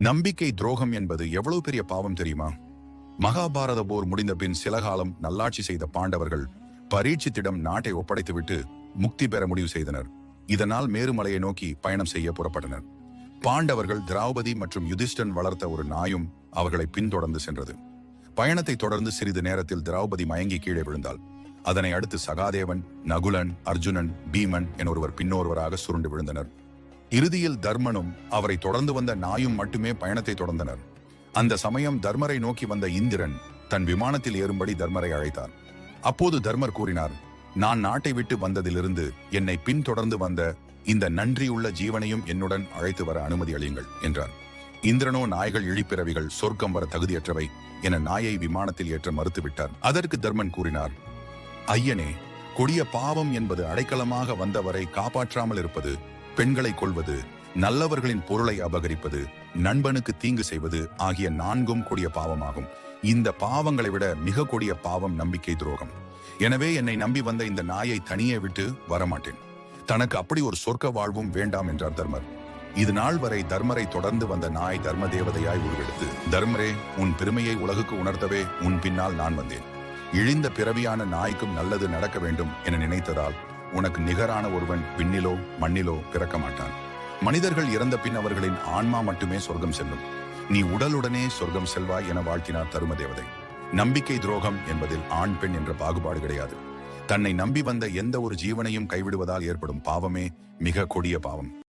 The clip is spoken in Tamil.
நம்பிக்கை துரோகம் என்பது எவ்வளவு பெரிய பாவம் தெரியுமா? மகாபாரத போர் முடிந்த பின் சில காலம் நல்லாட்சி செய்த பாண்டவர்கள் பரீட்சித்திடம் நாட்டை ஒப்படைத்துவிட்டு முக்தி பெற முடிவு செய்தனர். இதனால் மேருமலையை நோக்கி பயணம் செய்ய புறப்பட்டனர். பாண்டவர்கள் திரௌபதி மற்றும் யுதிஷ்டன் வளர்த்த ஒரு நாயும் அவர்களை பின்தொடர்ந்து சென்றது. பயணத்தை தொடர்ந்து சிறிது நேரத்தில் திரௌபதி மயங்கி கீழே விழுந்தாள். அதனை அடுத்து சகாதேவன் நகுலன் அர்ஜுனன் பீமன் என ஒருவர் பின்னொருவராக சுருண்டு விழுந்தனர். இறுதியில் தர்மனும் அவரை தொடர்ந்து வந்த நாயும் மட்டுமே பயணத்தை தொடர்ந்தனர். அந்த சமயம் தர்மரை நோக்கி வந்த இந்திரன் தன் விமானத்தில் ஏறும்படி தர்மரை அழைத்தார். அப்போது தர்மர் கூறினார் நான் நாட்டை விட்டு வந்ததிலிருந்து என்னை பின்தொடர்ந்து வந்த இந்த நன்றியுள்ள ஜீவனையும் என்னுடன் அழைத்து வர அனுமதி அளியுங்கள் என்றார். இந்திரனோ நாய்கள் இழிப்பிறவிகள் சொர்க்கம் வர தகுதியற்றவை என நாயை விமானத்தில் ஏற்ற மறுத்துவிட்டார். அதற்கு தர்மன் கூறினார் ஐயனே கொடிய பாவம் என்பது அடைக்கலமாக வந்தவரை காப்பாற்றாமல் இருப்பது பெண்களை கொள்வது நல்லவர்களின் பொருளை அபகரிப்பது நண்பனுக்கு தீங்கு செய்வது ஆகிய நான்கும் கொடிய பாவமாகும். இந்த பாவங்களை விட மிக கொடிய பாவம் நம்பிக்கை துரோகம். எனவே என்னை நம்பி வந்த இந்த நாயை தனியே விட்டு வரமாட்டேன். தனக்கு அப்படி ஒரு சொர்க்க வாழ்வும் வேண்டாம் என்றார் தர்மர். இது நாள் வரை தர்மரை தொடர்ந்து வந்த நாய் தர்ம தேவதையாய் உருவெடுத்து தர்மரே உன் பெருமையை உலகுக்கு உணர்த்தவே உன் பின்னால் நான் வந்தேன். இழிந்த பிறவியான நாய்க்கும் நல்லது நடக்க வேண்டும் என நினைத்ததால் உனக்கு நிகரான ஒருவன் விண்ணிலோ மண்ணிலோ பிறக்க மாட்டான் மனிதர்கள் இறந்த பின் அவர்களின் ஆன்மா மட்டுமே சொர்க்கம் செல்லும். நீ உடலுடனே சொர்க்கம் செல்வாய் என வாழ்த்தினார் தரும தேவதை நம்பிக்கை துரோகம் என்பதில் ஆண் பெண் என்ற பாகுபாடு கிடையாது. தன்னை நம்பி வந்த எந்த ஒரு ஜீவனையும் கைவிடுவதால் ஏற்படும் பாவமே மிக கொடிய பாவம்.